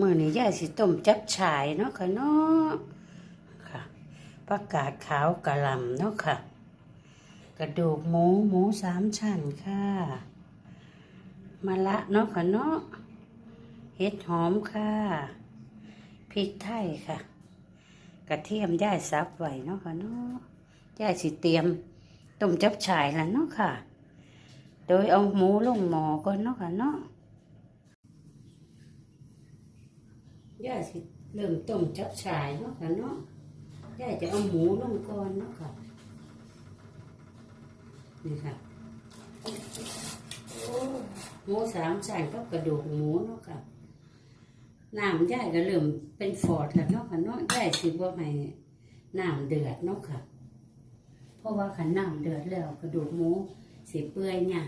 มื่อนี้ย่าสิต้มจับฉายเนาะค่ะเนาะค่ะผักกาดขาวกะหล่ำเนาะค่ะ กระดูกหมูหมูสามชั้นค่ะมะละเนาะค่ะเนาะเห็ดหอมค่ะพริกไทยค่ะ กระเทียมย่ายซับไว้เนาะค่ะเนาะย่ายสิเตรียมต้มจับฉายแล้วเนาะค่ะ โดยเอาหมูลงหม้อก่อนเนาะค่ะเนาะ ย่าสิเริ่มต้มจับฉายเนาะค่ะเนาะย่าจะเอาหมูลงก่อนเนาะค่ะนี่ค่ะโอ้หมูสามชั้นกับกระดูกหมูเนาะค่ะน้ำย่าก็เริ่มเป็นฟอดแล้วเนาะค่ะเนาะย่าสิว่าให้น้ำเดือดเนาะค่ะ เพราะว่าขันน้ำเดือดแล้วกระดูกหมูสิเปื่อยหยา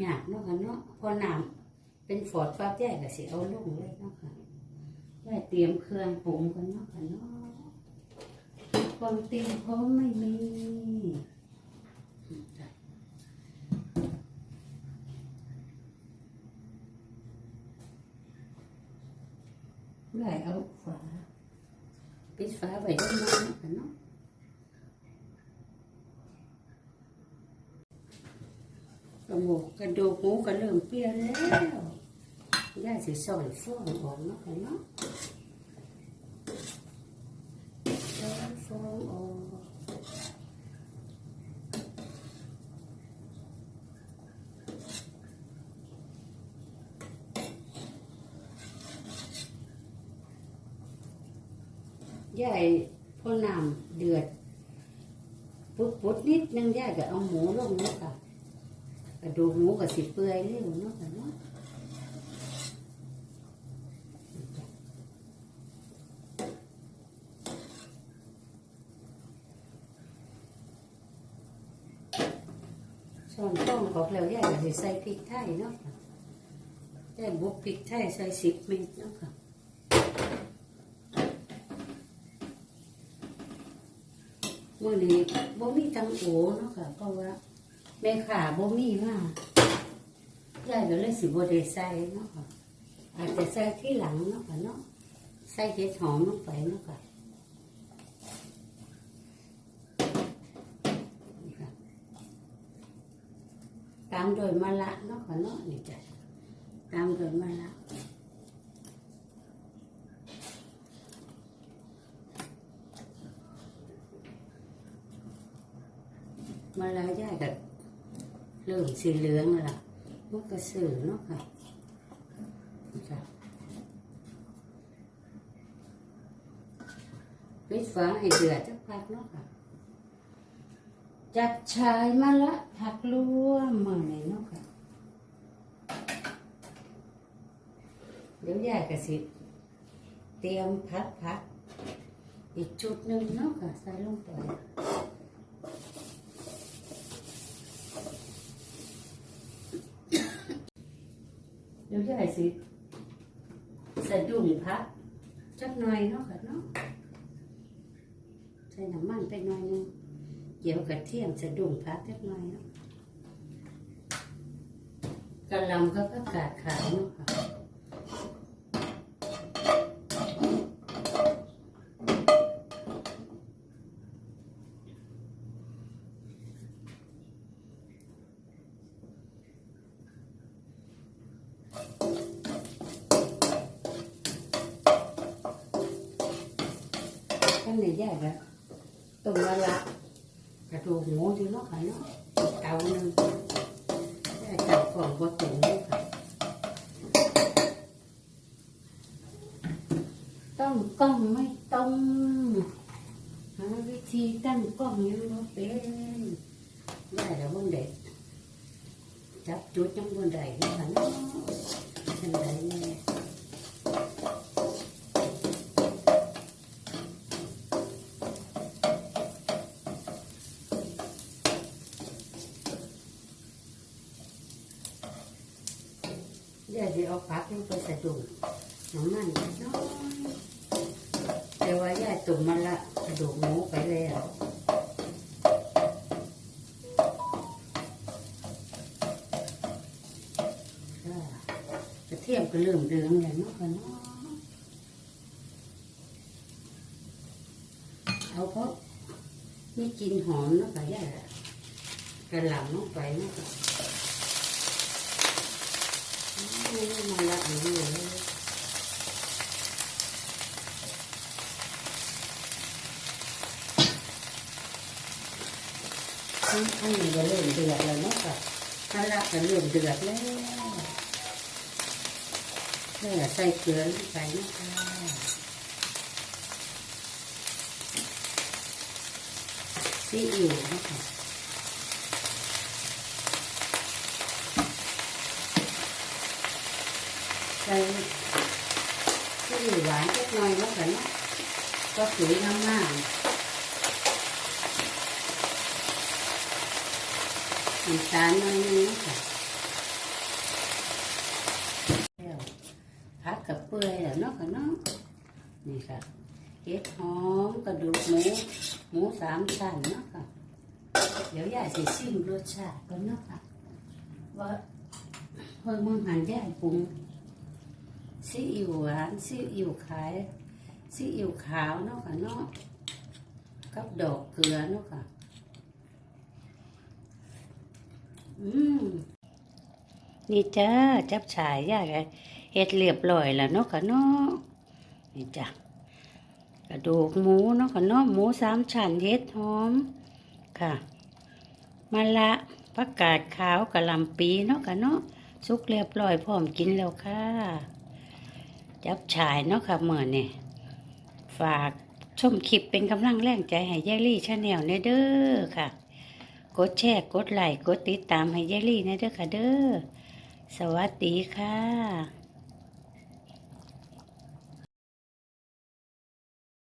หยาเนาะค่ะเนาะพอน้ำเป็นฟอดปั๊บย่าก็สิเอาลงเลยเนาะค่ะ ได้เตรียมเครื่องปรุงกันเนาะค่ะเนาะความเตรียมพร้อมไม่มีได้เอาฝาปิดฝาไว้ด้านนอกกันเนาะกระหมูกกระดูกหมูก็เริ่มเปรี้ยวแล้วย่าสิซอยฟองออกเนาะค่ะเนาะ ซอยฟองออก ยายพอน้ำเดือดปุ๊บปุ๊บนิดนึงยายก็เอาหมูลงเนาะค่ะกระดูกหมูก็สิเปื่อยเร็วเนาะค่ะเนาะส่วนต้มบอกแล้วยายก็สิใส่พริกไทยเนาะค่ะยายบุกพริกไทยใส่สิบเม็ดเนาะค่ะ มื่อนี้บ่มีตังโอเนาะค่ะเพราะว่าแม่ขาบ่มีมากยายก็เลยสิบ่ได้ใส่เนาะค่ะอาจจะใส่ที่หลังเนาะค่ะเนาะใส่เห็ดหอมลงไปเนาะค่ะนี่ค่ะตามโดยมะละเนาะค่ะเนาะนี่จ้ะตามโดยมะละ มะละย่ายกับเริ่มสีเหลืองแล้วล่ะมันก็สื่อเนาะค่ะนี่จ้ะปิดฝาให้เดือดจักพักเนาะค่ะ จับชายมาละผักรวมมือในเนาะค่ะ เดี๋ยวยายกะสิเตรียมพักพักอีกชุดหนึ่งเนาะค่ะใส่ลงไป เดี๋ยวยายสิสะดุ้งพักจักหน่อยเนาะค่ะเนาะใส่น้ำมันไปหน่อยหนึงเกี่ยวกระเทียมสะดุ้งพักเล็กน้อยเนาะกระหลำก็ก็กาดขาวเนาะค่ะท่านในแยกแล้วตรงละละกระดูกหมูอยู่เนาะค่ะ เนาะอีกเตาหนึ่งได้จับกล่องก็ถึงเลยค่ะต้องกล้องไม่ต้องหาวิธีตั้ง เดี๋ยวจะเอาผักลงไปใส่ถุงน้ำมันน้อยแต่ว่าย่าตุ่มมาละกระดูกหมูไปแล้วกระเทียมก็เริ่มเดืองแลยวเนาะค่ะเนเอาเพราะมีกลิ่นหอมเนาะค่ะย่ากระหล่ำลงไปนะ อันนี้ก็เริ่มเดือดแล้วนะค่ะมาละก็เริ่มเดือดแล้วแล้วใส่เกลือลงไปเนาะคะซีอิ๊วนะคะ ใส่ซีอิ๊วหวานเล็กน้อยแล้วกันนะก็สวยงามมากน้ำตาลน้อยนึงนะคะแล้วพักกับเปื่อยแล้วเนาะค่ะเนาะนี่ค่ะเห็ดหอมกระดูกหมูหมูสามชั้นเนาะค่ะเดี๋ยวยายสิชิมรสชาติก่อนเนาะค่ะว่าเพิ่งมึงหันยายปรุง ซีอิ๊วหวานซีอิ๊วขายซีอิ๊วขาวเนาะค่ะเนาะกับดอกเกลือเนาะค่ะ อืมนี่จ้าจับฉายยายก็เฮ็ดเรียบร้อยแล้วเนาะค่ะเนาะนี่จ้ะกระดูกหมูเนาะค่ะเนาะหมูสามชั้นเฮ็ดหอมค่ะมะละผักกาดขาวกะหล่ำปีเนาะค่ะเนาะสุกเรียบร้อยพร้อมกินแล้วค่ะ จับฉายเนาะค่ะเมื่อนี่ฝากชมคลิปเป็นกำลังแรงใจให้แยลี่ชาแนลเนเด้อค่ะ กดแชร์กดไลค์กดติดตามให้แยลี่เนเด้อค่ะเด้อสวัสดีค่ะ